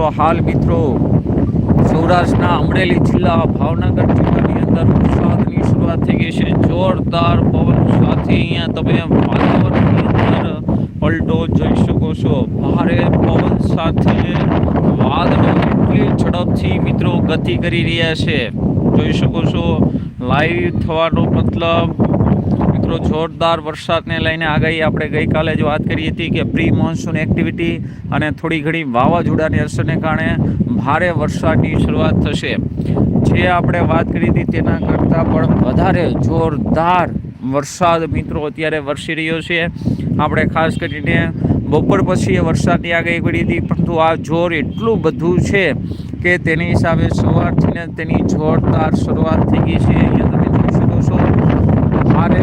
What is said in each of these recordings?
છો હાલ મિત્રો, સૌરાષ્ટ્રના અમરેલી જિલ્લા ભાવનગર જિલ્લાની અંદર વરસાદની શરૂઆત થઈ ગઈ છે. જોરદાર પવન સાથે અહીંયા તમે વાતાવરણની અંદર પલટો જોઈ શકો છો. ભારે પવન સાથે વાદળો એટલી ઝડપથી મિત્રો ગતિ કરી રહ્યા છે. જોઈ શકો છો લાઈવ થવાનો મતલબ મિત્રો, જોરદાર વરસાદને લઈને આગાહી આપણે ગઈકાલે જ વાત કરી હતી કે પ્રી મોન્સૂન એક્ટિવિટી અને થોડી ઘણી વાવાઝોડાની અસરને કારણે ભારે વરસાદની શરૂઆત થશે. જે આપણે વાત કરી હતી તેના કરતાં પણ વધારે જોરદાર વરસાદ મિત્રો અત્યારે વરસી રહ્યો છે. આપણે ખાસ કરીને બપોર પછી એ વરસાદની આગાહી કરી હતી, પરંતુ આ જોર એટલું બધું છે કે તેની હિસાબે સવારથી ને તેની જોરદાર શરૂઆત થઈ ગઈ છે. અહીંયા તમે જોઈ શકો છો. ભારે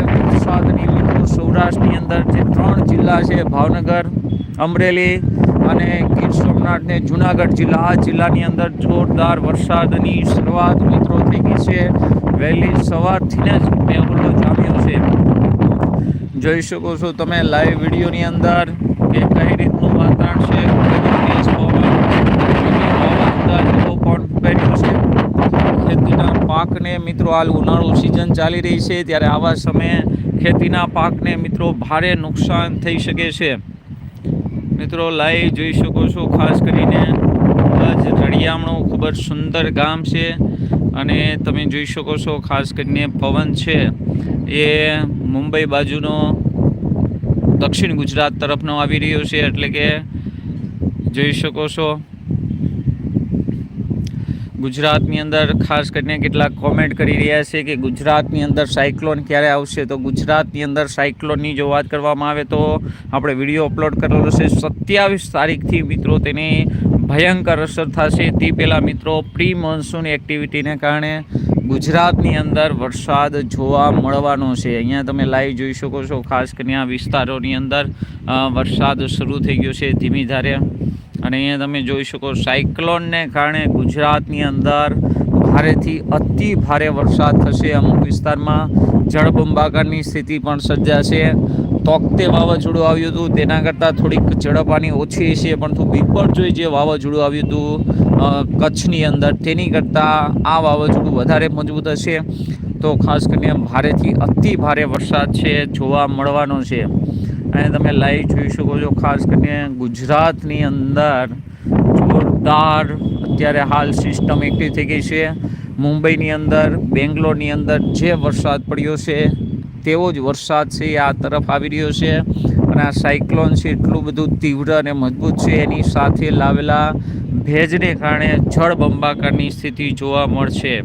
વરસાદની મિત્રો સૌરાષ્ટ્રની અંદર જે ત્રણ જિલ્લા છે, ભાવનગર, અમરેલી અને ગીર સોમનાથ ને જુનાગઢ જિલ્લા. આ જિલ્લાની અંદર જોરદાર વરસાદની શરૂઆત મિત્રો થઈ ગઈ છે. વહેલી સવારથી જ મેહુલો જામ્યો છે. જોઈ શકો છો તમે લાઈવ વિડીયોની અંદર કે કઈ રીતનું વાતાવરણ છે. ખેતીના પાકને મિત્રો હાલ ઉનાળુ સિઝન ચાલી રહી છે. ત્યારે આવા સમયે ખેતીના પાકને મિત્રો ભારે નુકસાન થઈ શકે છે. મિત્રો લાઈવ જોઈ શકો છો, ખાસ કરીને ખૂબ જ રળિયામણું ખૂબ જ સુંદર ગામ છે અને તમે જોઈ શકો છો, ખાસ કરીને પવન છે. એ મુંબઈ બાજુનો દક્ષિણ ગુજરાત તરફનો આવી રહ્યો છે, એટલે કે જોઈ શકો છો ગુજરાતની અંદર ખાસ કરીને કેટલાક કોમેન્ટ કરી રહ્યા છે કે ગુજરાતની અંદર સાયક્લોન ક્યારે આવશે? તો ગુજરાતની અંદર સાયક્લોનની જો વાત કરવામાં આવે તો આપણે વીડિયો અપલોડ કરેલો છે સત્યાવીસ તારીખથી મિત્રો તેની ભયંકર અસર થશે. તે પહેલાં મિત્રો પ્રી મોન્સૂન એક્ટિવિટીને કારણે ગુજરાતની અંદર વરસાદ જોવા મળવાનો છે. અહીંયા તમે લાઈવ જોઈ શકો છો. ખાસ કરીને આ વિસ્તારોની અંદર વરસાદ શરૂ થઈ ગયો છે ધીમી ધારે. અને અહીંયા તમે જોઈ શકો સાયક્લોનને કારણે ગુજરાતની અંદર ભારેથી અતિ ભારે વરસાદ થશે અમુક વિસ્તારમાં. જળબંબાકારની સ્થિતિ પણ સર્જાશે. તોકતે વાવાઝોડું આવ્યું હતું. તેના કરતાં થોડીક ઝડપાની ઓછી છે પરંતુ બિપરજોય જે વાવાઝોડું આવ્યું હતું કચ્છની અંદર, તેની કરતાં આ વાવાઝોડું વધારે મજબૂત હશે. તો ખાસ કરીને ભારેથી અતિ ભારે વરસાદ છે, જોવા મળવાનો છે. અને તમે લાઈવ જોઈ શકો છો, ખાસ કરીને ગુજરાતની અંદર જોરદાર અત્યારે હાલ સિસ્ટમ એક્ટિવ થઈ ગઈ છે. મુંબઈની અંદર, બેંગ્લોરની અંદર જે વરસાદ પડ્યો છે, તેવો જ વરસાદ છે આ તરફ આવી રહ્યો છે. અને આ સાયક્લોન છે, એટલું બધું તીવ્ર અને મજબૂત છે. એની સાથે લાવેલા ભેજને કારણે જળબંબાકારની સ્થિતિ જોવા મળશે.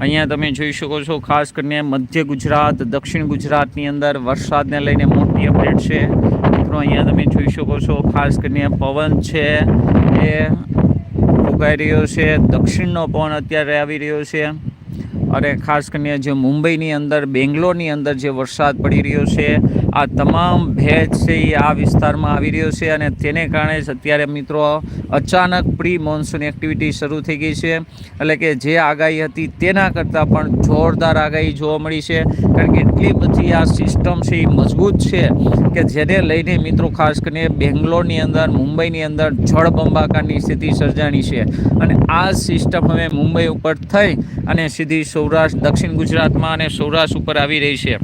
અહીંયા તમે જોઈ શકો છો, ખાસ કરીને મધ્ય ગુજરાત, દક્ષિણ ગુજરાતની અંદર વરસાદને લઈને મોટી અપડેટ છે. મિત્રો, અહીંયા તમે જોઈ શકો છો, ખાસ કરીને પવન છે એ ફૂંકાઈ રહ્યો છે. દક્ષિણનો પવન અત્યારે આવી રહ્યો છે. અને ખાસ કરીને જે મુંબઈની અંદર, બેંગ્લોરની અંદર જે વરસાદ પડી રહ્યો છે, આ તમામ ભેજ છે એ આ વિસ્તારમાં આવી રહ્યો છે અને તેને કારણે જ અત્યારે મિત્રો અચાનક પ્રી મોન્સૂન એક્ટિવિટી શરૂ થઈ ગઈ છે. એટલે કે જે આગાહી હતી તેના કરતાં પણ જોરદાર આગાહી જોવા મળી છે. કારણ કે એટલી બધી આ સિસ્ટમ છે એ મજબૂત છે કે જેને લઈને મિત્રો ખાસ કરીને બેંગ્લોરની અંદર, મુંબઈની અંદર જળબંબાકારની સ્થિતિ સર્જાણી છે. અને આ સિસ્ટમ હવે મુંબઈ ઉપર થઈ અને સીધી સૌરાષ્ટ્ર, દક્ષિણ ગુજરાતમાં અને સૌરાષ્ટ્ર ઉપર આવી રહી છે.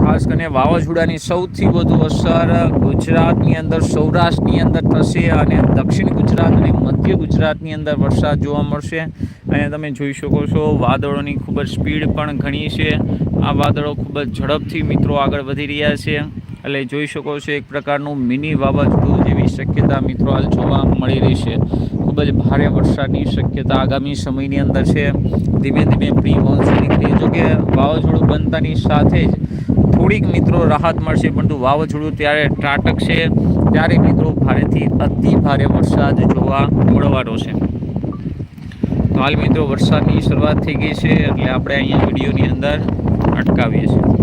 ખાસ કરીને વાવાઝોડાની સૌથી વધુ અસર ગુજરાતની અંદર, સૌરાષ્ટ્રની અંદર થશે અને દક્ષિણ ગુજરાત અને મધ્ય ગુજરાતની અંદર વરસાદ જોવા મળશે. અને તમે જોઈ શકો છો, વાદળોની ખૂબ જ સ્પીડ પણ ઘણી છે. આ વાદળો ખૂબ જ ઝડપથી મિત્રો આગળ વધી રહ્યા છે. એટલે જોઈ શકો છો એક પ્રકારનું મિની વાવાઝોડું જેવી શક્યતા મિત્રો હાલ જોવા મળી રહી છે. ખૂબ જ ભારે વરસાદની શક્યતા આગામી સમયની અંદર છે. ધીમે ધીમે પ્રી મોન્સૂન નીકળી. જો કે વાવાઝોડું બનતાની સાથે જ થોડીક મિત્રો રાહત મળશે, પરંતુ વાવાઝોડું ત્યારે ત્રાટકશે. ત્યારે મિત્રો ભારેથી અતિ ભારે વરસાદ જોવા મળવાનો છે. હાલ મિત્રો વરસાદની શરૂઆત થઈ ગઈ છે, એટલે આપણે અહીંયા વિડીયોની અંદર અટકાવીએ છીએ.